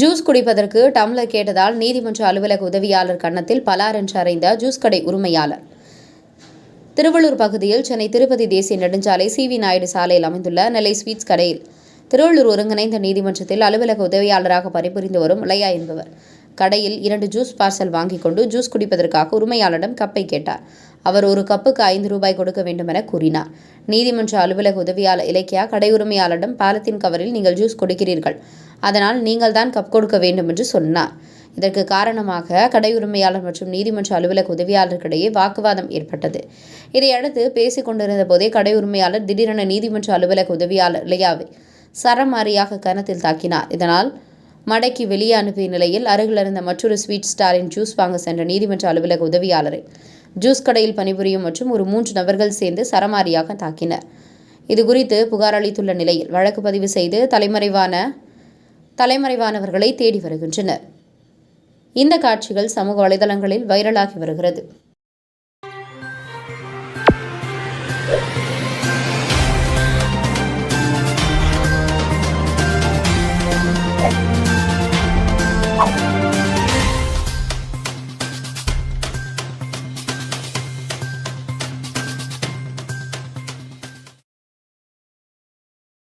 Juice குடிப்பதற்கு tumbler கேட்டதால் நீதிமன்ற அலுவலக உதவியாளர் கன்னத்தில் பலார் என்று அறைந்த ஜூஸ் கடை உரிமையாளர். திருவள்ளூர் பகுதியில் சென்னை திருப்பதி தேசிய நெடுஞ்சாலை சி வி நாயுடு சாலையில் அமைந்துள்ள நெல்லை ஸ்வீட்ஸ் கடையில் திருவள்ளூர் ஒருங்கிணைந்த நீதிமன்றத்தில் அலுவலக உதவியாளராக பணிபுரிந்து வரும் இளையா என்பவர். கடையில் இரண்டு ஜூஸ் பார்சல் வாங்கிக் கொண்டு ஜூஸ் குடிப்பதற்காக உரிமையாளரிடம் கப்பை கேட்டார். அவர் ஒரு கப்புக்கு ஐந்து ரூபாய் கொடுக்க வேண்டும் என கூறினார். நீதிமன்ற அலுவலக உதவியாளர் இலக்கியா கடை உரிமையாளரிடம் பாலத்தின் கவரில் நீங்கள் ஜூஸ் கொடுக்கிறீர்கள். அதனால் நீங்கள் தான் கப் கொடுக்க வேண்டும் என்று சொன்னார். இதற்கு காரணமாக கடை உரிமையாளர் மற்றும் நீதிமன்ற அலுவலக உதவியாளருக்கிடையே வாக்குவாதம் ஏற்பட்டது. இதையடுத்து பேசிக் கொண்டிருந்த போதே கடை உரிமையாளர் திடீரென நீதிமன்ற அலுவலக உதவியாளர் இளையாவை சரமாரியாக கனத்தில் தாக்கினார். இதனால் மடக்கி வெளியே அனுப்பிய நிலையில் அருகில் இருந்த மற்றொரு ஸ்வீட் ஸ்டாரின் ஜூஸ் வாங்க சென்ற நீதிமன்ற அலுவலக உதவியாளரை ஜூஸ் கடையில் பணிபுரியும் மற்றும் ஒரு மூன்று நபர்கள் சேர்ந்து சரமாரியாக தாக்கினர். இதுகுறித்து புகார் அளித்துள்ள நிலையில் வழக்கு பதிவு செய்து தலைமறைவான தலைமறைவானவர்களை தேடி வருகின்றனர். இந்த காட்சிகள் சமூக வலைதளங்களில் வைரலாகி வருகிறது.